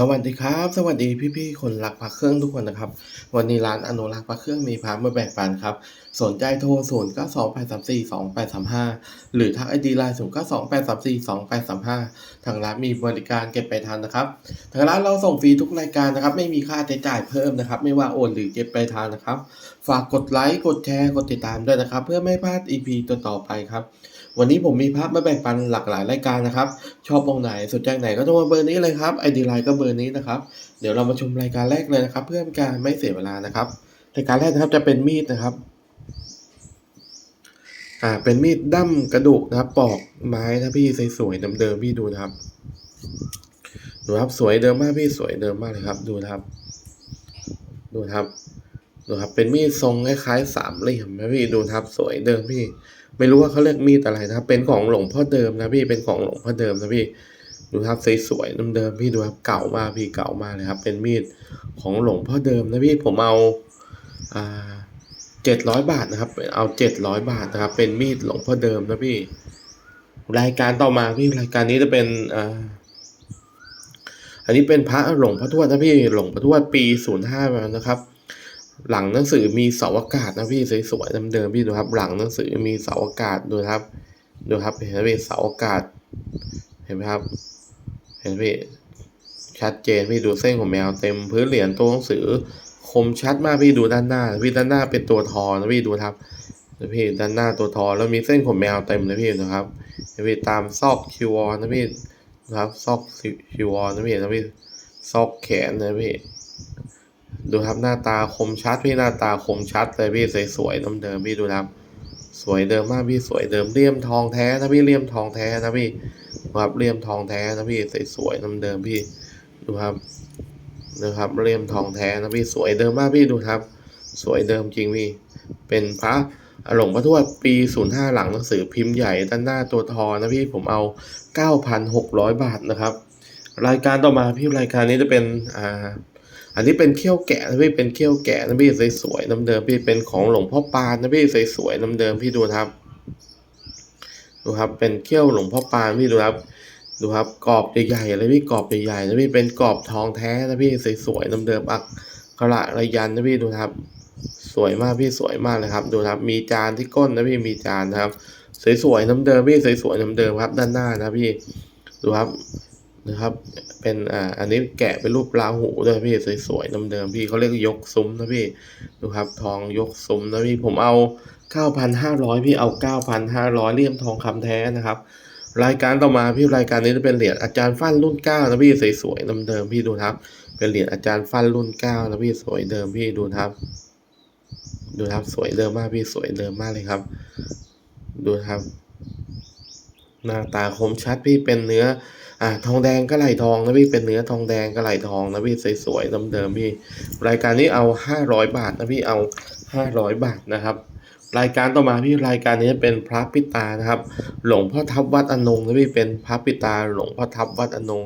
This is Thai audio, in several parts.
สวัสดีครับ สวัสดีพี่ๆคนรักพระเครื่องทุกคนนะครับ วันนี้ร้านอนุรักษ์พระเครื่องมีพระมาแบ่งปันครับ สนใจโทร0 9 2 8 3 4 2 8 3 5หรือทักไอดีไลน์0 9 2 8 3 4 2 8 3 5ทางร้านมีบริการเก็บไปลายทางนะครับ ทางร้านเราส่งฟรีทุกรายการนะครับ ไม่มีค่าใช้จ่ายเพิ่มนะครับ ไม่ว่าโอนหรือเก็บไปลายทางนะครับ ฝากกดไลค์กดแชร์กดติดตามด้วยนะครับ เพื่อไม่พลาด EP ต่อๆไปครับ วันนี้ผมมีภาพมาแบ่งปันหลากหลายรายการนะครับ ชอบองไหนสนใจไหนก็โทรมาเบอร์นี้เลยครับไอดีไลน์ก็เบอร์นี้นะครับ เดี๋ยวเรามาชมรายการแรกเลยนะครับ เพื่อเป็นการไม่เสียเวลานะครับรายการแรกนะครับจะเป็นมีดนะครับอ่าเป็นมีดดั้มกระดูกนะครับ ปอกไม้นะพี่สวยๆเดิมๆพี่ดูนะครับดูครับสวยเดิมมากพี่สวยเดิมมากเลยครับ ดูนะครับ ดูนะครับดูครับเป็นมีดทรงคล้ายๆสามเหลี่ยมนะพี่ดูนะครับสวยเดิมพี่ ไม่รู้ว่าเขาเรียกมีดอะไรนะเป็นของหลวงพ่อเดิมนะพี่เป็นของหลวงพ่อเดิมนะพี่ดูครับสวยๆเดิมๆพี่ดูครับเก่ามากพี่เก่ามากเลยครับ เป็นมีดของหลวงพ่อเดิมนะพี่ผมเอาอ่าเจ็ดร้อยบาทนะครับ เอาเจ็ดร้อยบาทนะครับ เป็นมีดหลวงพ่อเดิมนะพี่ รายการต่อมาพี่รายการนี้จะเป็นอ่าอันนี้เป็นพระหลวงพ่อทวดนะพี่หลวงพ่อทวดปีศูนย์ห้านะครับ หลังหนังสือมีเสาอากาศนะพี่สวยๆเดิมๆพี่ดูครับ หลังหนังสือมีเสาอากาศดูครับ ดูครับเห็นไหมเสาอากาศ เห็นไหมครับ เห็นไหมพี่ชัดเจนพี่ดูเส้นของแมวเต็มพื้นเหรียญตัวหนังสือ คมชัดมากพี่ดูด้านหน้า พี่ด้านหน้าเป็นตัวทอนะพี่ดูครับพี่ด้านหน้าตัวทอแล้วมีเส้นของแมวเต็มเลยพี่นะครับนะพี่ตามซอกคิวอนะพี่นะครับซอกคิวอนะพี่นะพี่ซอกแขนนะพี่ ดูครับหน้าตาคมชัดพี่หน้าตาคมชัดเลยพี่สวยๆน้ำเดิมพี่ดูครับสวยเดิมมากพี่สวยเดิมเลี่ยมทองแท้นะพี่เลี่ยมทองแท้นะพี่ครับเลี่ยมทองแท้นะพี่สวยๆน้ำเดิมพี่ดูครับดูครับเลี่ยมทองแท้นะพี่สวยเดิมมากพี่ดูครับ สวยเดิมจริงพี่เป็นพระหลวงพ่อทวดปี 05 หลังหนังสือพิมพ์ใหญ่ด้านหน้าตัวทอนะพี่ผมเอา 9,600 บาทนะครับ รายการต่อมาพี่รายการนี้จะเป็นอ่า อันนี้เป็นเขี้ยวแกะนะพี่เป็นเขี้ยวแกะนะพี่สวยๆน้ำเดิมพี่เป็นของหลวงพ่อปานนะพี่สวยๆน้ำเดิมพี่ดูครับดูครับ เป็นเขี้ยวหลวงพ่อปานพี่ดูครับดูครับกรอบใหญ่ๆเลยพี่กรอบใหญ่ๆนะพี่เป็นกรอบทองแท้นะพี่สวยๆน้ำเดิมอักขระระยันนะพี่ดูครับ สวยมากพี่สวยมากเลยครับ ดูครับ มีจานที่ก้นนะพี่มีจานนะครับ สวยๆน้ำเดิมพี่สวยๆน้ำเดิมครับ ด้านหน้านะพี่ดูครับ นะครับ เป็นอ่าอันนี้แกะเป็นรูปราหูด้วยพี่สวยๆเดิมๆพี่เขาเรียกยกซุ้มนะพี่ดูครับ ทองยกซุ้มนะพี่ผมเอา 9,500 พี่เอา 9,500เลี่ยมทองคำแท้นะครับ รายการต่อมาพี่รายการนี้จะเป็นเหรียญอาจารย์ฟันรุ่นเก้านะพี่สวยๆเดิมๆพี่ดูครับ เป็นเหรียญอาจารย์ฟันรุ่นเก้านะพี่สวยเดิมพี่ดูครับ ดูครับสวยเดิมมากพี่สวยเดิมมากเลยครับ ดูครับ หน้าตาคมชัดพี่เป็นเนื้อ อ่าทองแดงก็ไหลทองนะพี่เป็นเนื้อทองแดงก็ไหลทองนะพี่สวยๆเดิมๆพี่ รายการนี้เอาห้าร้อยบาทนะพี่เอาห้าร้อยบาทนะครับรายการต่อมาพี่รายการนี้เป็นพระปิตานะครับ หลวงพ่อทับวัดอนงนะพี่เป็นพระปิตาหลวงพ่อทับวัดอนง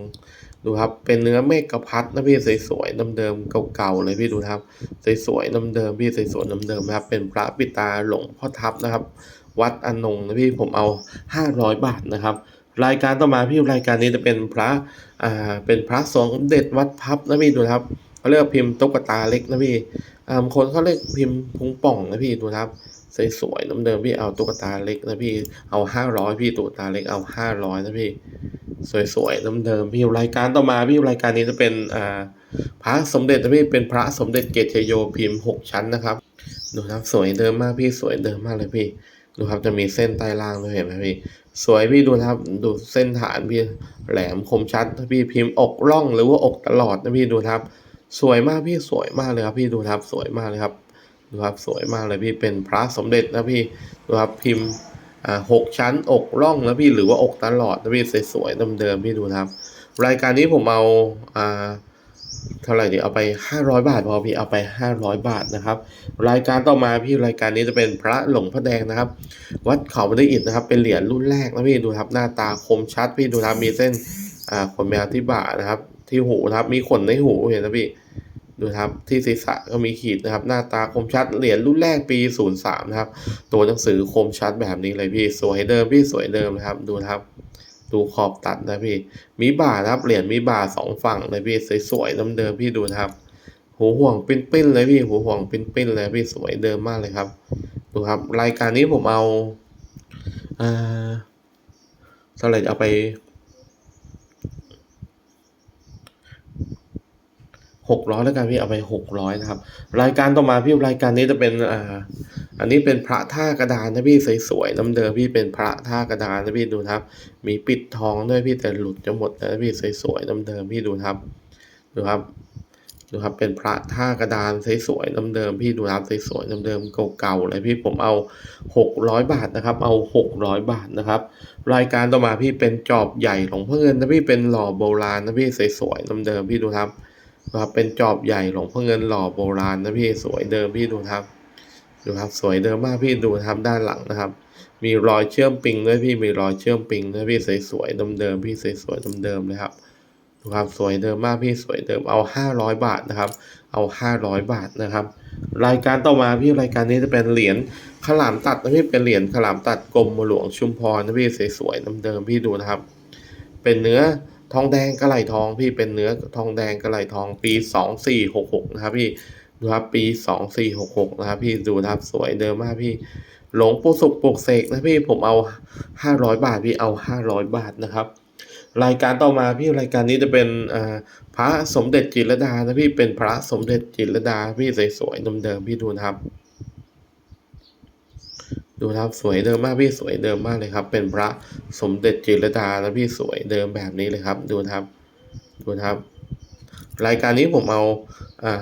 ดูครับเป็นเนื้อเมฆกระพัดนะพี่สวยๆเดิมๆเก่าๆเลยพี่ดูครับสวยๆเดิมๆพี่สวยๆเดิมๆนะครับ เป็นพระปิตาหลวงพ่อทับนะครับ วัดอนงนะพี่ผมเอาห้าร้อยบาทนะครับ รายการต่อมาพี่รายการนี้จะเป็นพระอ่าเป็นพระสงฆ์เด็จวัดพับนะพี่ดูครับเขาเรียกพิมพ์ตุ๊กตาเล็กนะพี่อ่าคนเขาเรียกพิมพ์พุงป่องนะพี่ดูครับสวยๆเดิมๆพี่เอาตุ๊กตาเล็กนะพี่เอาห้าร้อยพี่ตุ๊กตาเล็กเอาห้าร้อยนะพี่สวยๆเดิมๆพี่รายการต่อมาพี่รายการนี้จะเป็นอ่าพระสมเด็จนะพี่เป็นพระสมเด็จเกตชโยพิมพ์หกชั้นนะครับดูครับสวยเดิมมากพี่สวยเดิมมากเลยพี่ดูครับจะมีเส้นใต้ล่างด้วยเห็นไหมพี่สวยพี่ดูนะครับ ดูเส้นฐานพี่แหลมคมชัดพี่พิมพ์อกร่องหรือว่าอกตลอดนะพี่ดูนะครับ สวยมากพี่สวยมากเลยครับ พี่ดูนะครับสวยมากเลยครับดูครับสวยมากเลยพี่เป็นพระสมเด็จนะพี่ดูครับพิมพ์อ่าหกชั้นอกร่องนะพี่หรือว่าอกตลอดนะพี่สวยๆเดิมๆพี่ดูนะครับ รายการนี้ผมเอาอ่า เท่าไหร่ดีเอาไป 500 บาทพอพี่เอาไป 500 บาทนะครับ รายการต่อมาพี่รายการนี้จะเป็นพระหลงพระแดงนะครับ วัดเขาบันไดอิฐนะครับ เป็นเหรียญรุ่นแรกนะพี่ดูครับหน้าตาคมชัดพี่ดูครับมีเส้นอ่าขนแมวที่บ่านะครับ ที่หูนะครับมีขนในหูเห็นนะพี่ดูครับที่ศีรษะก็มีขีดนะครับ หน้าตาคมชัดเหรียญรุ่นแรกปี 03 นะครับ ตัวหนังสือคมชัดแบบนี้เลยพี่สวยเดิมพี่สวยเดิมนะครับดูครับ ดูขอบตัดนะพี่ มีบ่านะครับ เหรียญมีบ่าสองฝั่งเลยพี่สวยๆเดิมๆพี่ดูนะครับหูห่วงปิ้นๆเลยพี่หูห่วงปิ้นๆเลยพี่สวยเดิมมากเลยครับ ดูครับ รายการนี้ผมเอาอ่าสไลด์เอาไป หกร้อยแล้วกันพี่เอาไปหกร้อยนะครับ รายการต่อมาพี่รายการนี้จะเป็นอ่าอันนี้เป็นพระท่ากระดานนะพี่สวยๆน้ำเดิมพี่เป็นพระท่ากระดานนะพี่ดูครับ มีปิดทองด้วยพี่แต่หลุดจะหมดแล้วนะพี่สวยๆน้ำเดิมพี่ดูครับดูครับดูครับเป็นพระท่ากระดานสวยๆน้ำเดิมพี่ดูครับสวยๆน้ำเดิมเก่าๆเลยพี่ผมเอาหกร้อยบาทนะครับ เอาหกร้อยบาทนะครับ รายการต่อมาพี่เป็นจอบใหญ่หลวงพ่อนนะพี่เป็นหล่อโบราณนะพี่สวยๆน้ำเดิมพี่ดูครับ นะครับเป็นจอบใหญ่หลวงพ่อเงินหล่อโบราณนะพี่สวยเดิมพี่ดูครับ ดูครับสวยเดิมมากพี่ดูครับด้านหลังนะครับ มีรอยเชื่อมปิงด้วยพี่มีรอยเชื่อมปิงด้วยพี่สวยๆเดิมๆพี่สวยๆเดิมๆเลยครับดูครับสวยเดิมมากพี่สวยเดิมเอาห้าร้อยบาทนะครับ เอาห้าร้อยบาทนะครับ รายการต่อมาพี่รายการนี้จะเป็นเหรียญขลามตัดนะพี่เป็นเหรียญขลามตัดกรมหลวงชุมพรนะพี่สวยๆเดิมๆพี่ดูนะครับ เป็นเนื้อ ทองแดงกระไหลทองพี่เป็นเนื้อทองแดงกระไหลทองปีสองสี่หกหกนะครับพี่ดูครับปีสองสี่หกหกนะครับพี่ดูครับสวยเดิมมากพี่ หลงปูสุขปลุกเสกนะพี่ผมเอาห้าร้อยบาทพี่เอาห้าร้อยบาทนะครับ รายการต่อมาพี่รายการนี้จะเป็นอ่าพระสมเด็จจิรดานะพี่เป็นพระสมเด็จจิรดาพี่สวยๆเดิมๆพี่ดูนะครับ ดูครับสวยเดิมมากพี่สวยเดิมมากเลยครับ เป็นพระสมเด็จจิรดานะพี่สวยเดิมแบบนี้เลยครับ ดูครับ ดูครับ รายการนี้ผมเอาอ่า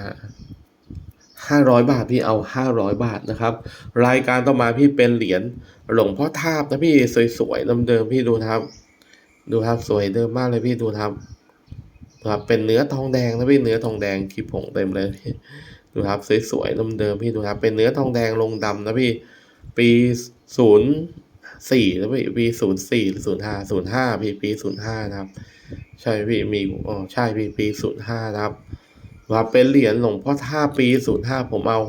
ห้าร้อยบาทพี่เอาห้าร้อยบาทนะครับ รายการต่อมาพี่เป็นเหรียญหลวงพ่อทาบนะพี่สวยๆเดิมๆพี่ดูครับ ดูครับสวยเดิมมากเลยพี่ดูครับครับเป็นเนื้อทองแดงนะพี่เนื้อทองแดงคลิปผงเต็มเลยดูครับสวยๆเดิมๆพี่ดูครับ เป็นเนื้อทองแดงลงดำนะพี่ ปีศูนย์สี่นะพี่ปีศูนย์สี่หรือศูนย์ห้าศูนย์ห้าพี่ปีศูนย์ห้านะครับ ใช่พี่มีอ๋อใช่พี่ปีศูนย์ห้านะครับว่าเป็นเหรียญหลวงพ่อท่าปีศูนย์ห้าผมเอา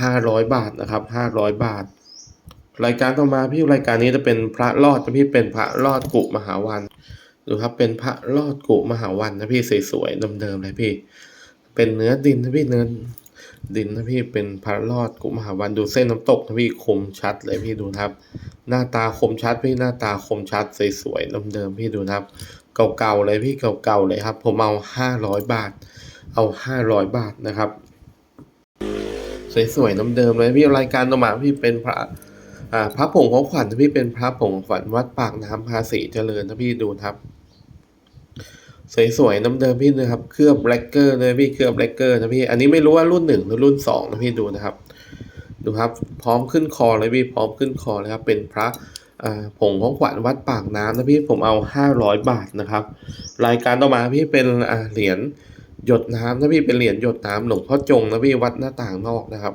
ห้าร้อยบาทนะครับห้าร้อยบาท รายการต่อมาพี่รายการนี้จะเป็นพระรอดนะพี่เป็นพระรอดกุมหาวันดูครับเป็นพระรอดกุมหาวันนะพี่สวยๆเดิมๆเลยพี่ เป็นเนื้อดินนะพี่เนื้อ ดินนะพี่เป็นพระรอดกุมหาวันดูเส้นน้ำตกนะพี่คมชัดเลยพี่ดูนะครับ หน้าตาคมชัดพี่หน้าตาคมชัดสวยๆเดิมๆพี่ดูนะครับ เก่าๆเลยพี่เก่าๆเลยครับ ผมเอาห้าร้อยบาท เอาห้าร้อยบาทนะครับ สวยๆน้ำเดิมเลยพี่รายการต่อมาพี่เป็นพระอ่าพระผงของขวัญพี่เป็นพระผงของขวัญวัดปากน้ำภาษีเจริญนะพี่ดูนะครับ สวยๆน้ำเดิมพี่นะครับ เคลือบแบล็กเกอร์เลยพี่เคลือบแบล็กเกอร์นะพี่ อันนี้ไม่รู้ว่ารุ่นหนึ่งหรือรุ่นสองนะพี่ดูนะครับ ดูครับ พร้อมขึ้นคอเลยพี่ พร้อมขึ้นคอเลยครับ เป็นพระผงของขวัญวัดปากน้ำนะพี่ ผมเอาห้าร้อยบาทนะครับ รายการต่อมาพี่เป็นเหรียญหยดน้ำนะพี่ เป็นเหรียญหยดน้ำหลวงพ่อจงนะพี่ วัดหน้าต่างนอกนะครับ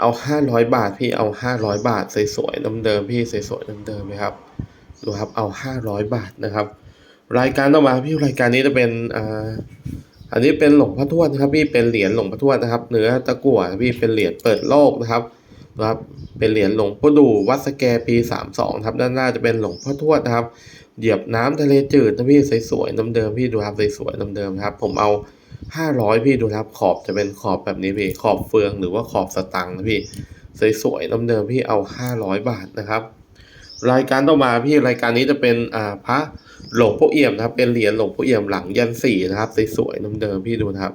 เอาห้าร้อยบาทพี่ เอาห้าร้อยบาทสวยๆเดิมๆพี่สวยๆเดิมๆเลยครับ ดูครับเอาห้าร้อยบาทนะครับ รายการต่อมาพี่รายการนี้จะเป็นอ่าอันนี้เป็นหลวงพ่อทวดนะครับพี่เป็นเหรียญหลวงพ่อทวดนะครับเนื้อตะกั่วพี่เป็นเหรียญเปิดโลกนะครับนะครับเป็นเหรียญหลวงพ่อดูวัดสแกปีสามสองครับด้านหน้าจะเป็นหลวงพ่อทวดนะครับ เหยียบน้ำทะเลจืดนะพี่สวยๆน้ำเดิมพี่ดูครับสวยๆน้ำเดิมครับ ผมเอาห้าร้อยพี่ดูครับขอบจะเป็นขอบแบบนี้พี่ขอบเฟืองหรือว่าขอบสตังค์นะพี่สวยๆน้ำเดิมพี่เอาห้าร้อยบาทนะครับ รายการต่อมาพี่รายการนี้จะเป็นอ่าพระหลวงพ่อเอี่ยมนะครับ เป็นเหรียญหลวงพ่อเอี่ยมหลังยันสี่นะครับสวยๆเดิมๆพี่ดูนะครับ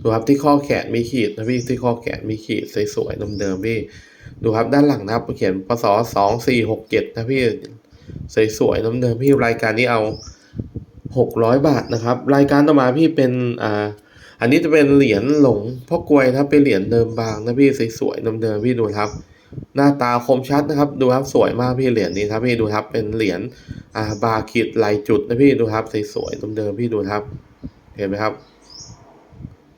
ดูครับที่ข้อแขนมีขีดนะพี่ที่ข้อแขนมีขีดสวยๆเดิมๆพี่ ดูครับด้านหลังนะครับเขียนพศสองสี่หกเจ็ดนะพี่สวยๆเดิมๆพี่รายการนี้เอาหกร้อยบาทนะครับ รายการต่อมาพี่เป็นอ่าอันนี้จะเป็นเหรียญหลงพ่อกลวยนะเป็นเหรียญเดิมบางนะพี่สวยๆเดิมๆพี่ดูครับ หน้าตาคมชัดนะครับ ดูครับสวยมากพี่เหรียญนี้ครับพี่ดูครับเป็นเหรียญอ่าบาคิดลายจุดนะพี่ดูครับสวยๆเดิมๆพี่ดูครับ เห็นไหมครับ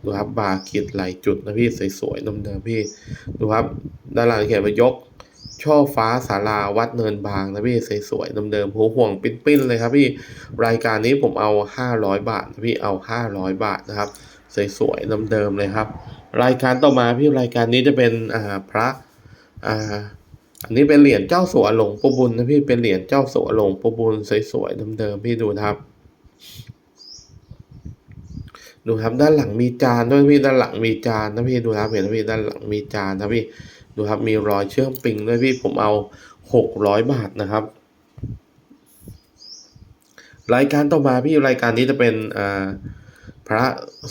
ดูครับบาคิดลายจุดนะพี่สวยๆเดิมๆพี่ดูครับด้านหลังเขียนว่ายกช่อฟ้าศาลาวัดเนินบางนะพี่สวยๆเดิมๆหัวห่วงปิ้นๆเลยครับพี่รายการนี้ผมเอาห้าร้อยบาทนะพี่เอาห้าร้อยบาทนะครับสวยๆเดิมๆเลยครับ รายการต่อมาพี่รายการนี้จะเป็นอ่าพระ อ่า อันนี้เป็นเหรียญเจ้าสัวหลงปูบุญนะพี่ เป็นเหรียญเจ้าสัวหลงปูบุญสวยๆเดิมๆพี่ดูครับ ดูครับด้านหลังมีจานด้วยพี่ด้านหลังมีจานนะพี่ดูครับเห็นไหมพี่ด้านหลังมีจานนะพี่ดูครับมีรอยเชื่อมปิงด้วยพี่ผมเอาหกร้อยบาทนะครับรายการต่อมาพี่รายการนี้จะเป็นอ่าพระ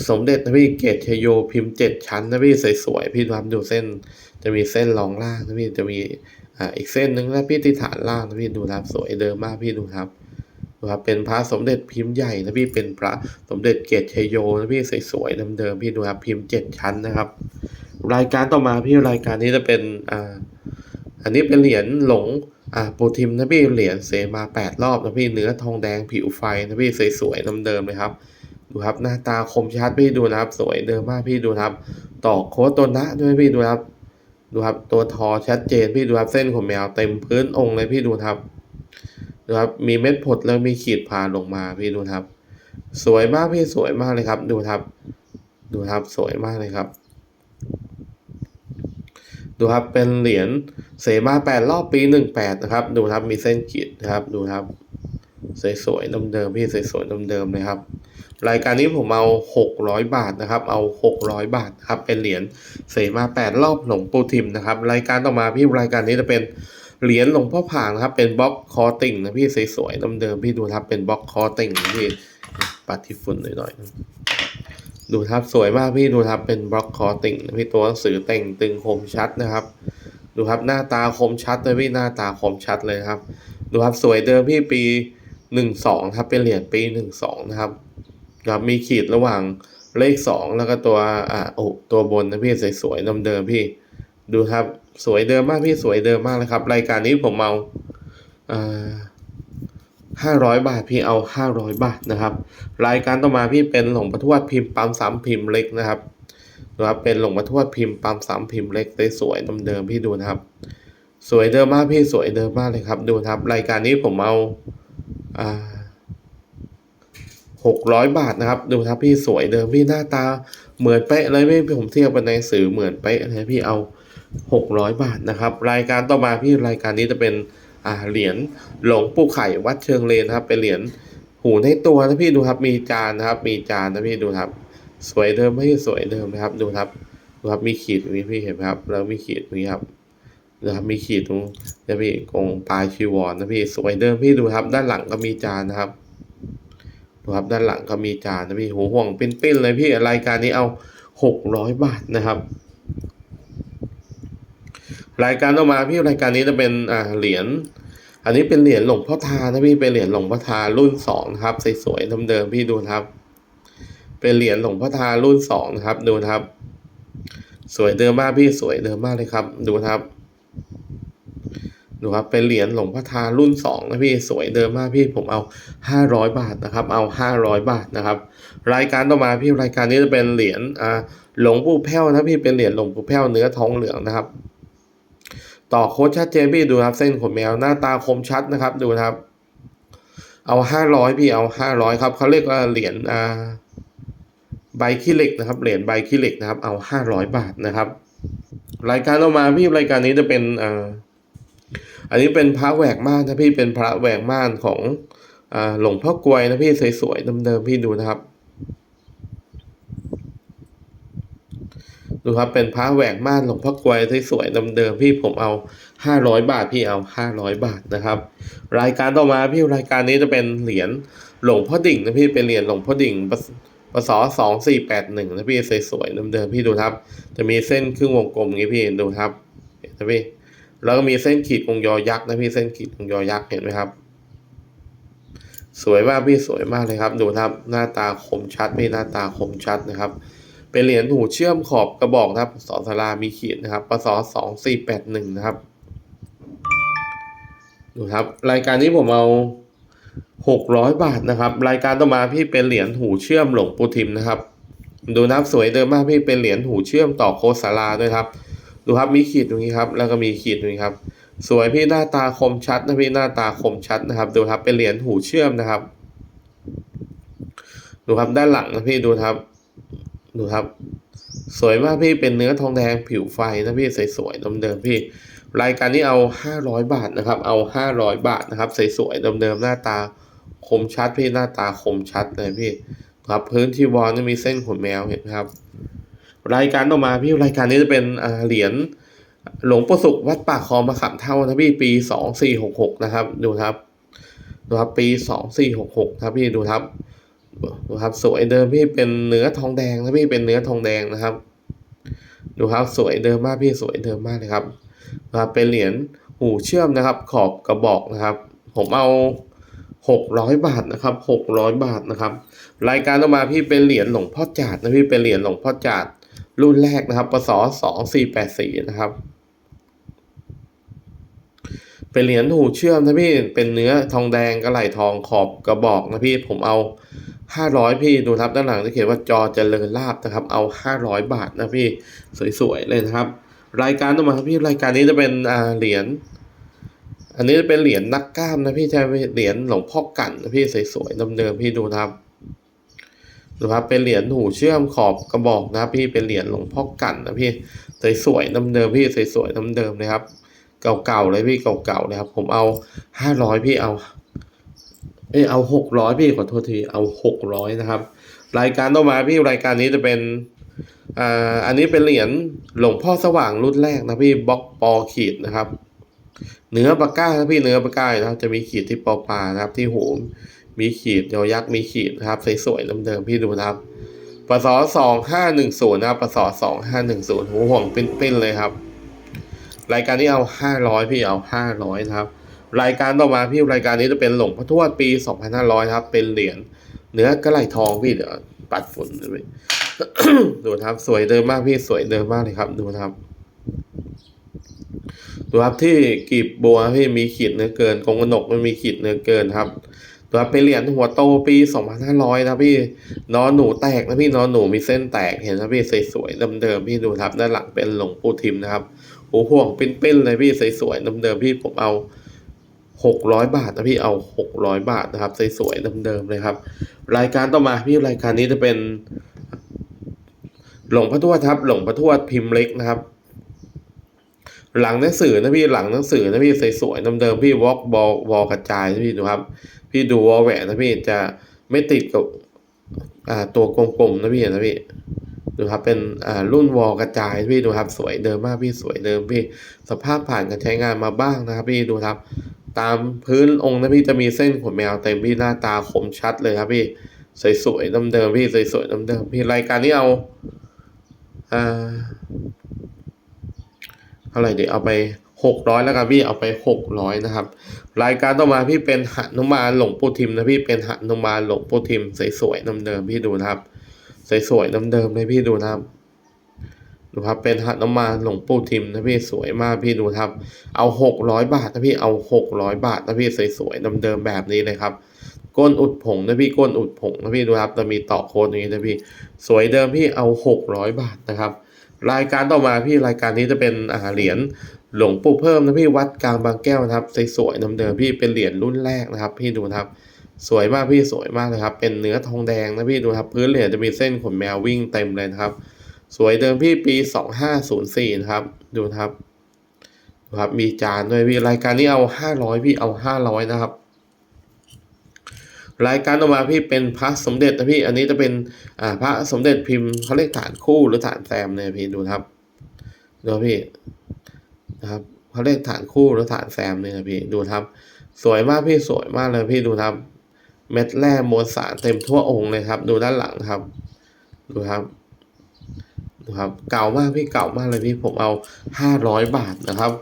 สมเด็จนะพี่เกตชโยพิมพ์เจ็ดชั้นนะพี่สวยๆพี่ดูครับดูเส้น จะมีเส้นรองล่างนะพี่จะมีอ่าอีกเส้นหนึ่งนะพี่ที่ฐานล่างนะพี่ดูครับสวยเดิมมากพี่ดูครับดูครับเป็นพระสมเด็จพิมพ์ใหญ่นะพี่เป็นพระสมเด็จเกตชโยนะพี่สวยๆเดิมๆพี่ดูครับพิมพ์เจ็ดชั้นนะครับ รายการต่อมาพี่รายการนี้จะเป็นอ่าอันนี้เป็นเหรียญหลงอ่าปูทิมนะพี่เหรียญเสมาแปดรอบนะพี่เนื้อทองแดงผิวไฟนะพี่สวยๆเดิมๆเลยครับดูครับหน้าตาคมชัดพี่ดูนะครับ สวยเดิมมากพี่ดูครับ ต่อโค้ดตัวนะด้วยพี่ดูครับ ดูครับตัวทอชัดเจนพี่ดูครับเส้นขนแมวเต็มพื้นองค์เลยพี่ดูครับดูครับมีเม็ดผดแล้วมีขีดผ่านลงมาพี่ดูครับ สวยมากพี่สวยมากเลยครับ ดูครับ ดูครับสวยมากเลยครับ ดูครับเป็นเหรียญเสมาแปดรอบปีหนึ่งแปดนะครับ ดูครับมีเส้นขีดนะครับ ดูครับ สวยๆเดิมๆพี่สวยๆเดิมๆเลยครับ รายการนี้ผมเอาหกร้อยบาทนะครับ เอาหกร้อยบาทครับ เป็นเหรียญเสมาแปดรอบหลวงปู่ทิมนะครับ รายการต่อมาพี่รายการนี้จะเป็นเหรียญหลวงพ่อผางนะครับ เป็นบล็อกคอติ่งนะพี่สวยๆเดิมๆพี่ดูครับเป็นบล็อกคอติ่งพี่ปัดที่ฝุ่นหน่อยๆนะดูครับสวยมากพี่ดูครับเป็นบล็อกคอติ่งพี่ตัวหนังสือแต่งตึงคมชัดนะครับ ดูครับหน้าตาคมชัดเลยพี่หน้าตาคมชัดเลยครับ ดูครับสวยเดิมพี่ปีหนึ่งสองครับเป็นเหรียญปีหนึ่งสองนะครับ ครับมีขีดระหว่างเลขสองแล้วก็ตัวอ่าโอ้ตัวบนนะพี่สวยๆเดิมๆพี่ ดูครับสวยเดิมมากพี่สวยเดิมมากเลยครับ รายการนี้ผมเอาอ่าห้าร้อยบาทพี่เอาห้าร้อยบาทนะครับ รายการต่อมาพี่เป็นหลงพ่อทวดพิมพ์ปั๊มสามพิมพ์เล็กนะครับนะครับเป็นหลงพ่อทวดพิมพ์ปั๊มสามพิมพ์เล็กสวยๆเดิมๆพี่ดูนะครับ สวยเดิมมากพี่สวยเดิมมากเลยครับ ดูนะครับ รายการนี้ผมเอาอ่า หกร้อยบาทนะครับ ดูครับพี่สวยเดิมพี่หน้าตาเหมือนเป๊ะเลยพี่ผมเทียบกับในหนังสือเหมือนเป๊ะเลยพี่เอาหกร้อยบาทนะครับ รายการต่อมาพี่รายการนี้จะเป็นอ่าเหรียญหลงปูไข่วัดเชิงเลนนะครับเป็นเหรียญหูในตัวนะพี่ดูครับมีจานนะครับ มีจานนะพี่ดูครับ สวยเดิมไม่สวยเดิมนะครับ ดูครับดูครับมีขีดตรงนี้พี่เห็นไหมครับ แล้วมีขีดตรงนี้ครับนะครับมีขีดตรงนะพี่ตรงปลายชีวรนะพี่สวยเดิมพี่ดูครับ ด้านหลังก็มีจานนะครับ ดูครับด้านหลังก็มีจานนะพี่หูห่วงปิ้นๆเลยพี่รายการนี้เอาหกร้อยบาทนะครับ รายการต่อมาพี่รายการนี้จะเป็นอ่าเหรียญอันนี้เป็นเหรียญหลวงพ่อทานะพี่เป็นเหรียญหลวงพ่อทารุ่นสองนะครับสวยๆเดิมๆพี่ดูครับ เป็นเหรียญหลวงพ่อทารุ่นสองนะครับดูครับ สวยเดิมมากพี่สวยเดิมมากเลยครับ ดูครับ ดูครับเป็นเหรียญหลวงพ่อทารุ่นสองนะพี่สวยเดิมมากพี่ผมเอาห้าร้อยบาทนะครับ เอาห้าร้อยบาทนะครับ รายการต่อมาพี่รายการนี้จะเป็นเหรียญอ่าหลวงปู่แพ้วนะพี่เป็นเหรียญหลวงปู่แพ้วเนื้อทองเหลืองนะครับ ต่อโค้ดชัดเจนพี่ดูครับเส้นขนแมวหน้าตาคมชัดนะครับดูนะครับ เอาห้าร้อยพี่เอาห้าร้อยครับเขาเรียกว่าเหรียญอ่าใบขี้เหล็กนะครับเหรียญใบขี้เหล็กนะครับ เอาห้าร้อยบาทนะครับ รายการต่อมาพี่รายการนี้จะเป็นอ่า อันนี้เป็นพระแหวกม่านนะพี่เป็นพระแหวกม่านของอ่าหลวงพ่อกลวยนะพี่สวยๆเดิมๆพี่ดูนะครับ ดูครับเป็นพระแหวกม่านหลวงพ่อกลวยสวยๆเดิมๆพี่ผมเอาห้าร้อยบาทพี่เอาห้าร้อยบาทนะครับ รายการต่อมาพี่รายการนี้จะเป็นเหรียญหลวงพ่อดิ่งนะพี่เป็นเหรียญหลวงพ่อดิ่งปศสองสี่แปดหนึ่งนะพี่สวยๆเดิมๆพี่ดูครับ จะมีเส้นครึ่งวงกลมงนี้พี่ดูครับเห็นไหมพี่ แล้วก็มีเส้นขีดวงยอยักษ์นะพี่เส้นขีดวงยอยักษ์เห็นไหมครับ สวยมากพี่สวยมากเลยครับ ดูครับหน้าตาคมชัดพี่หน้าตาคมชัดนะครับ เป็นเหรียญหูเชื่อมขอบกระบอกนะครับสอสารามีขีดนะครับปศสองสี่แปดหนึ่งนะครับ ดูครับ รายการนี้ผมเอาหกร้อยบาทนะครับ รายการต่อมาพี่เป็นเหรียญหูเชื่อมหลวงปู่ทิมนะครับ ดูนะครับสวยเดิมมากพี่เป็นเหรียญหูเชื่อมต่อโคสาราด้วยครับ ดูครับมีขีดตรงนี้ครับ แล้วก็มีขีดตรงนี้ครับ สวยพี่หน้าตาคมชัดนะพี่หน้าตาคมชัดนะครับ ดูครับเป็นเหรียญหูเชื่อมนะครับ ดูครับด้านหลังนะพี่ดูครับ ดูครับ สวยมากพี่เป็นเนื้อทองแดงผิวไฟนะพี่สวยๆเดิมๆพี่ รายการนี้เอาห้าร้อยบาทนะครับ เอาห้าร้อยบาทนะครับสวยๆเดิมๆหน้าตาคมชัดพี่หน้าตาคมชัดเลยพี่ครับพื้นที่วอลนี่มีเส้นขนแมวเห็นไหมครับ รายการต่อมาพี่รายการนี้จะเป็นเหรียญหลวงปู่สุขวัดป่าคลองมะขามเท่านะพี่ปีสองสี่หกหกนะครับ ดูครับดูครับปีสองสี่หกหกครับพี่ดูครับดูครับสวยเดิมพี่เป็นเนื้อทองแดงนะพี่เป็นเนื้อทองแดงนะครับ ดูครับสวยเดิมมากพี่สวยเดิมมากเลยครับนะครับเป็นเหรียญหูเชื่อมนะครับ ขอบกระบอกนะครับ ผมเอาหกร้อยบาทนะครับหกร้อยบาทนะครับ รายการต่อมาพี่เป็นเหรียญหลวงพ่อจาดนะพี่เป็นเหรียญหลวงพ่อจาด รุ่นแรกนะครับปศสองสี่แปดสี่นะครับ เป็นเหรียญหูเชื่อมนะพี่เป็นเนื้อทองแดงกระไหลทองขอบกระบอกนะพี่ผมเอาห้าร้อยพี่ดูครับด้านหลังจะเขียนว่าจอเจริญลาบนะครับ เอาห้าร้อยบาทนะพี่สวยๆเลยนะครับ รายการต่อมาครับพี่รายการนี้จะเป็นอ่าเหรียญอันนี้จะเป็นเหรียญนักกล้ามนะพี่ใช่เหรียญหลวงพ่อกันนะพี่สวยๆเดิมๆพี่ดูครับ นะครับเป็นเหรียญหูเชื่อมขอบกระบอกนะพี่เป็นเหรียญหลวงพ่อกันนะพี่สวยๆเดิมๆพี่สวยๆเดิมๆนะครับ เก่าๆเลยพี่เก่าๆเลยครับ ผมเอาห้าร้อยพี่เอาเอยเอาหกร้อยพี่ขอโทษทีเอาหกร้อยนะครับ รายการต่อมาพี่รายการนี้จะเป็นอ่าอันนี้เป็นเหรียญหลวงพ่อสว่างรุ่นแรกนะพี่บล็อกปอขีดนะครับ เนื้อปากก้าพี่เนื้อปากก้านะครับจะมีขีดที่ปอปานะครับที่หู มีขีดยอยักษ์มีขีดนะครับสวยๆเดิมๆพี่ดูนะครับปศสองห้าหนึ่งศูนย์นะครับปศสองห้าหนึ่งศูนย์หูห่วงปิ้นๆเลยครับ รายการนี้เอาห้าร้อยพี่เอาห้าร้อยนะครับ รายการต่อมาพี่รายการนี้จะเป็นหลงพ่อทวดปีสองพันห้าร้อยครับ เป็นเหรียญเนื้อกระไหลทองพี่เดี๋ยวปัดฝุ่นเลยดูนะครับสวยเดิมมากพี่สวยเดิมมากเลยครับ ดูนะครับดูครับที่กีบบัวพี่มีขีดเนื้อเกินกงกระหนกมันมีขีดเนื้อเกินครับ ดูครับเป็นเหรียญหัวโตปีสองพันห้าร้อยนะพี่นอนหนูแตกนะพี่นอนหนูมีเส้นแตกเห็นนะพี่สวยๆเดิมๆพี่ดูครับด้านหลังเป็นหลวงปู่ทิมนะครับโอ้ห่วงเปิ้นๆเลยพี่สวยๆเดิมๆพี่ผมเอาหกร้อยบาทนะพี่เอาหกร้อยบาทนะครับสวยๆเดิมๆเลยครับ รายการต่อมาพี่รายการนี้จะเป็น หลงพ่อทวดครับ หลงพ่อทวดพิมพ์เล็กนะครับ หลังหนังสือนะพี่หลังหนังสือนะพี่สวยๆเดิมๆพี่วอล์กบอลวอลกระจายนะพี่ดูครับ พี่ดูวอลแหวนนะพี่จะไม่ติดกับอ่าตัวกลมๆนะพี่นะพี่ดูครับเป็นอ่ารุ่นวอลกระจายพี่ดูครับสวยเดิมมากพี่สวยเดิมพี่สภาพผ่านการใช้งานมาบ้างนะครับ พี่ดูครับ ตามพื้นองค์นะพี่จะมีเส้นขนแมวเต็มพี่หน้าตาคมชัดเลยครับพี่สวยๆเดิมๆพี่สวยๆเดิมๆพี่รายการนี้เอาอ่า เท่าไหร่ดีเอาไปหกร้อยแล้วกันพี่เอาไปหกร้อยนะครับ รายการต่อมาพี่เป็นหนุมานหลงปูทิมนะพี่เป็นหนุมานหลงปูทิมสวยๆเดิมๆพี่ดูนะครับสวยๆเดิมๆเลยพี่ดูนะครับดูครับเป็นหนุมานหลวงปู่ทิมนะพี่สวยมากพี่ดูครับ เอาหกร้อยบาทนะพี่เอาหกร้อยบาทนะพี่สวยๆเดิมๆแบบนี้เลยครับก้นอุดผงนะพี่ก้นอุดผงนะพี่ดูครับจะมีต่อโค้ดอย่างนี้นะพี่ สวยเดิมพี่เอาหกร้อยบาทนะครับ รายการต่อมาพี่รายการนี้จะเป็นอาเหรียญหลวงปู่เพิ่มนะพี่วัดกลางบางแก้วนะครับสวยๆน้ำเดิมพี่เป็นเหรียญรุ่นแรกนะครับ พี่ดูนะครับ สวยมากพี่สวยมากเลยครับ เป็นเนื้อทองแดงนะพี่ดูครับ พื้นเหรียญจะมีเส้นขนแมววิ่งเต็มเลยนะครับ สวยเดิมพี่ปีสองห้าศูนย์สี่นะครับดูนะครับดูครับมีจานด้วยพี่รายการนี้เอาห้าร้อยพี่เอาห้าร้อยนะครับ รายการต่อมาพี่เป็นพระสมเด็จนะพี่ อันนี้จะเป็นอ่าพระสมเด็จพิมพ์เขาเรียกฐานคู่หรือฐานแซมเนี่ยพี่ดูครับดูพี่นะครับเขาเรียกฐานคู่หรือฐานแซมเนี่ยพี่ดูครับ สวยมากพี่สวยมากเลยพี่ดูครับเม็ดแร่มวลสารเต็มทั่วองค์เลยครับ ดูด้านหลังครับ ดูครับดูครับ เก่ามากพี่เก่ามากเลยพี่ผมเอาห้าร้อยบาทนะครับ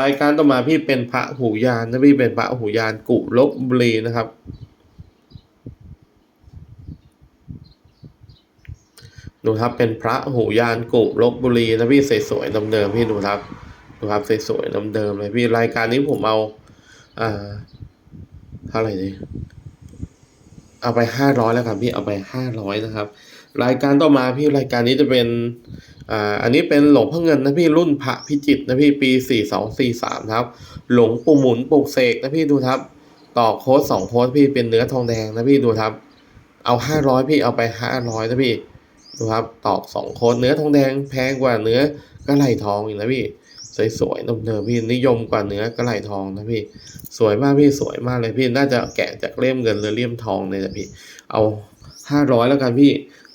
รายการต่อมาพี่เป็นพระหูยานนะพี่เป็นพระหูยานกุลบบุรีนะครับ ดูครับเป็นพระหูยานกุลบบุรีนะพี่สวยๆเดิมๆพี่ดูครับดูครับสวยๆเดิมๆเลยพี่รายการนี้ผมเอาอ่าเท่าไหร่ดีเอาไปห้าร้อยแล้วครับพี่เอาไปห้าร้อยนะครับ รายการต่อมาพี่รายการนี้จะเป็นอ่าอันนี้เป็นหลวงพ่อเงินนะพี่รุ่นพระพิจิตรนะพี่ปีสี่สองสี่สามครับ หลวงปู่หมุนปลูกเสกนะพี่ดูครับ ต่อโค้ดสองโค้ดพี่เป็นเนื้อทองแดงนะพี่ดูครับ เอาห้าร้อยพี่เอาไปห้าร้อยนะพี่ ดูครับตอกสองโค้ดเนื้อทองแดงแพงกว่าเนื้อกระไหลทองอีกนะพี่สวยๆเดิมๆพี่นิยมกว่าเนื้อกระไหลทองนะพี่ สวยมากพี่สวยมากเลยพี่น่าจะแกะจากเล่มเงินหรือเล่มทองเลยนะพี่ เอาห้าร้อยแล้วกันพี่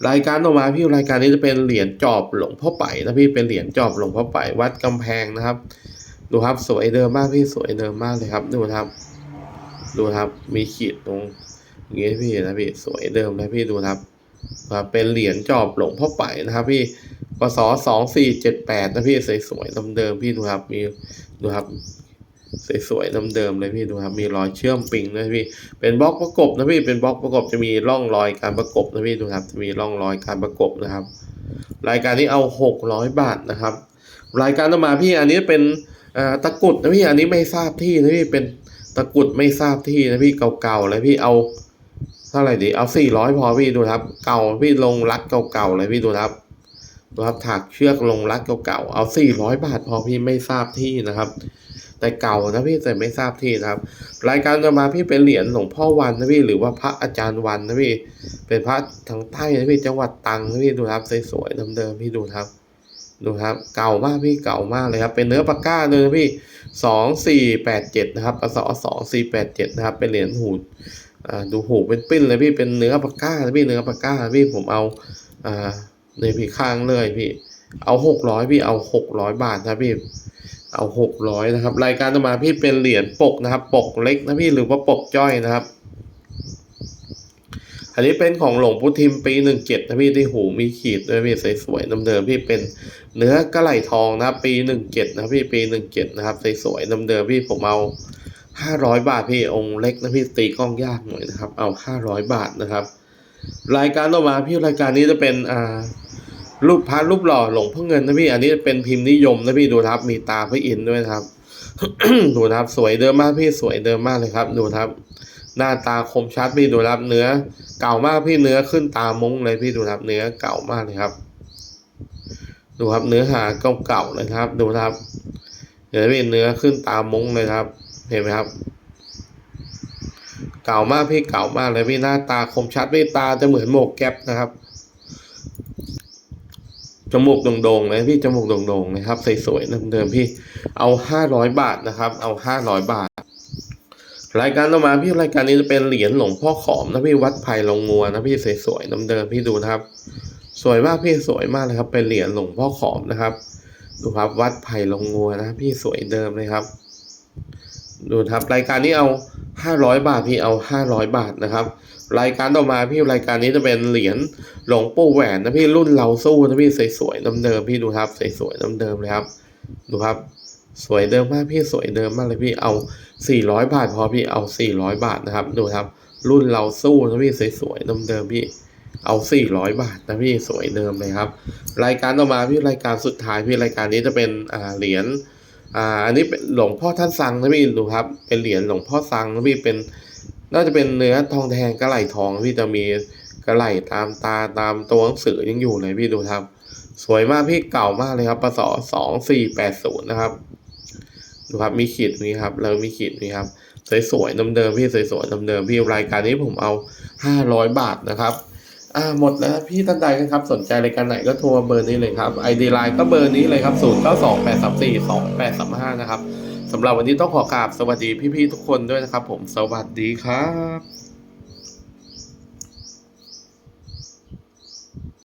รายการต่อมาพี่รายการนี้จะเป็นเหรียญจอบหลวงพ่อไปนะพี่เป็นเหรียญจอบหลวงพ่อไปวัดกำแพงนะครับ ดูครับสวยเดิมมากพี่สวยเดิมมากเลยครับดูครับ ดูครับมีขีดตรงอย่างงี้พี่นะพี่สวยเดิมนะพี่ดูครับ ครับเป็นเหรียญจอบหลวงพ่อไปนะครับ พี่ปศสองสี่เจ็ดแปดนะพี่สวยๆเดิมๆพี่ดูครับมีดูครับสวยๆเดิมๆเลยพี่ดูครับมีรอยเชื่อมปิงนะพี่เป็นบล็อกประกบนะพี่เป็นบล็อกประกบจะมีร่องรอยการประกบนะพี่ดูครับจะมีร่องรอยการประกบนะครับ รายการนี้เอาหกร้อยบาทนะครับ รายการต่อมาพี่อันนี้เป็นตะกุดนะพี่อันนี้ไม่ทราบที่นะพี่เป็นตะกุดไม่ทราบที่นะพี่เก่าๆเลยพี่เอา เท่าไหร่ดี เอาสี่ร้อยพอพี่ดูครับ เก่าพี่ลงรักเก่าๆเลยพี่ดูครับดูครับถักเชือกลงรักเก่าๆเอาสี่ร้อยบาทพอพี่ไม่ทราบที่นะครับ แต่เก่านะพี่แต่ไม่ทราบที่นะครับ รายการต่อมาพี่เป็นเหรียญหลวงพ่อวันนะพี่หรือว่าพระอาจารย์วันนะพี่เป็นพระทางใต้นะพี่จังหวัดตังนะพี่ดูครับสวยๆเดิมๆพี่ดูครับดูครับเก่ามากพี่เก่ามากเลยครับ เป็นเนื้อปากก้าเลยนะพี่สองสี่แปดเจ็ดนะครับปศสองสี่แปดเจ็ดนะครับ เป็นเหรียญหูด อ่าดูหูเป็นปิ้นเลยพี่เป็นเนื้อปากก้าพี่เนื้อปากก้าพี่ผมเอาอ่าในพี่ข้างเลยพี่เอาหกร้อยพี่เอาหกร้อยบาทนะพี่เอาหกร้อยนะครับ รายการต่อมาพี่เป็นเหรียญปกนะครับ ปกเล็กนะพี่หรือว่าปกจ้อยนะครับ อันนี้เป็นของหลวงพุทิมปีหนึ่งเจ็ดนะพี่ที่หูมีขีดด้วยพี่สวยๆเดิมๆพี่เป็นเนื้อกระไหลทองนะปีหนึ่งเจ็ดนะพี่ปีหนึ่งเจ็ดนะครับสวยๆเดิมๆพี่ผมเอา ห้าร้อยบาทพี่องค์เล็กนะพี่ตีกล้องยากหน่อยนะครับ เอาห้าร้อยบาทนะครับ รายการต่อมาพี่รายการนี้จะเป็นอ่ารูปพระรูปหล่อหลงพ่อเงินนะพี่ อันนี้เป็นพิมพ์นิยมนะพี่ดูครับมีตาพระอินทร์ด้วยครับ ดูครับสวยเดิมมากพี่สวยเดิมมากเลยครับ ดูครับ หน้าตาคมชัดพี่ดูครับเนื้อ เก่ามากพี่เนื้อขึ้นตามงเลยพี่ดูครับเนื้อเก่ามากเลยครับ ดูครับเนื้อหาเก่าๆเลยครับ ดูครับเดี๋ยวพี่เนื้อขึ้นตามงเลยครับ เห็นไหมครับ เก่ามากพี่เก่ามากเลยพี่หน้าตาคมชัดพี่ตาจะเหมือนหมวกแก๊ปนะครับจมูกโด่งๆเลยพี่จมูกโด่งๆนะครับสวยๆเดิมๆพี่เอาห้าร้อยบาทนะครับ เอาห้าร้อยบาท รายการต่อมาพี่รายการนี้จะเป็นเหรียญหลวงพ่อขอมนะพี่วัดไผ่ลงงัวนะพี่สวยๆเดิมๆพี่ดูนะครับ สวยมากพี่สวยมากเลยครับ เป็นเหรียญหลวงพ่อขอมนะครับ ดูครับวัดไผ่ลงงัวนะพี่สวยเดิมเลยครับ ดูครับรายการนี้เอาห้าร้อยบาทพี่เอาห้าร้อยบาทนะครับ รายการต่อมาพี่รายการนี้จะเป็นเหรียญหลวงปู่แหวนนะพี่รุ่นเราสู้นะพี่สวยๆเดิมๆพี่ดูครับสวยๆเดิมๆเลยครับดูครับ สวยเดิมมากพี่สวยเดิมมากเลยพี่เอาสี่ร้อยบาทพอพี่เอาสี่ร้อยบาทนะครับดูครับ รุ่นเราสู้นะพี่สวยๆเดิมๆพี่เอาสี่ร้อยบาทนะพี่สวยเดิมเลยครับ รายการต่อมาพี่รายการสุดท้ายพี่รายการนี้จะเป็นอ่าเหรียญ อ่าอันนี้เป็นหลวงพ่อท่านซังนะพี่ดูครับ เป็นเหรียญหลวงพ่อซังนะพี่เป็นน่าจะเป็นเนื้อทองแดงกระไหลทองพี่จะมีกระไหลตามตาตามตัวหนังสือยังอยู่เลยพี่ดูครับ สวยมากพี่เก่ามากเลยครับปศสองสี่แปดศูนย์นะครับดูครับมีขีดนี้ครับแล้วมีขีดนี้ครับสวยๆเดิมๆพี่สวยๆเดิมๆพี่รายการนี้ผมเอาห้าร้อยบาทนะครับ อ่าหมดแล้วพี่ท่านใดนะครับสนใจรายการไหนก็โทรเบอร์นี้เลยครับไอดีไลน์ก็เบอร์นี้เลยครับศูนย์เก้าสองแปดสามสี่สองแปดสามห้านะครับสำหรับวันนี้ต้องขอกราบสวัสดีพี่ๆทุกคนด้วยนะครับ ผมสวัสดีครับ